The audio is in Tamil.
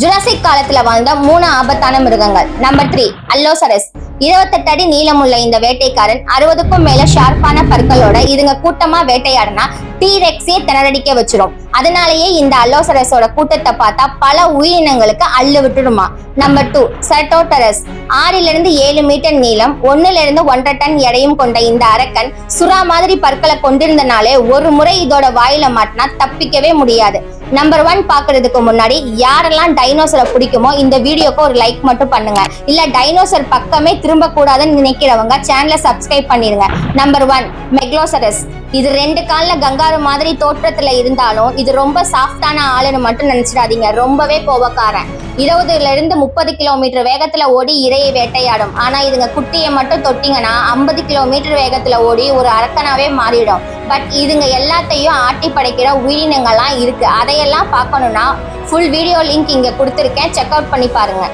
ஜுராசிக் காலத்துல வாழ்ந்த மூணு ஆபத்தான மிருகங்கள். Number three allosaurus. இருபத்தெட்டு அடி நீளமுள்ள இந்த வேட்டைக்காரன் அறுபதுக்கும் மேல ஷார்ப்பான பற்களோட இதுங்க கூட்டமா வேட்டையாடினா டீரெக்ஸே திணறடிக்க வச்சிரும். அதனாலேயே இந்த அல்லோசரஸோட கூட்டத்தை பார்த்தா பல உயிரினங்களுக்கு அள்ளு விட்டுடுமா. Number two சர்டோட்டரஸ். ஆறில இருந்து ஏழு மீட்டர் நீளம் ஒண்ணுல இருந்து ஒன்றரை டன் எடையும் கொண்ட இந்த அரக்கன் சுறா மாதிரி பற்களை கொண்டிருந்தனாலே ஒரு முறை இதோட வாயில மாட்டினா தப்பிக்கவே முடியாது. நம்பர் ஒன் பாக்குறதுக்கு முன்னாடி யாரெல்லாம் டைனோசரை பிடிக்குமோ இந்த வீடியோக்கு ஒரு லைக் மட்டும் பண்ணுங்க. இல்ல டைனோசர் பக்கமே திரும்ப கூடாதுன்னு நினைக்கிறவங்க சேனலை சப்ஸ்கிரைப் பண்ணிடுங்க நம்பர் ஒன் மெக்லோசரஸ் இது ரெண்டு காலில் கங்காரு மாதிரி தோற்றத்துல இருந்தாலும் இது ரொம்ப சாஃப்டான ஆளுன்னு மட்டும் நினைச்சிடாதீங்க. ரொம்பவே கோபக்காரன் இருபதுல இருந்து முப்பது கிலோமீட்டர் வேகத்துல ஓடி இரையை வேட்டையாடும். ஆனா இதுங்க குட்டியை மட்டும் தொட்டிங்கன்னா ஐம்பது கிலோமீட்டர் வேகத்துல ஓடி ஒரு அரக்கனாவே மாறிடும். பட் இதுங்க எல்லாத்தையும் ஆட்டி படைக்கிற உயிரினங்கள்லாம் இருக்கு. அதையெல்லாம் பார்க்கணும்னா ஃபுல் வீடியோ லிங்க் இங்கே கொடுத்துருக்கேன். செக் அவுட் பண்ணி பாருங்க.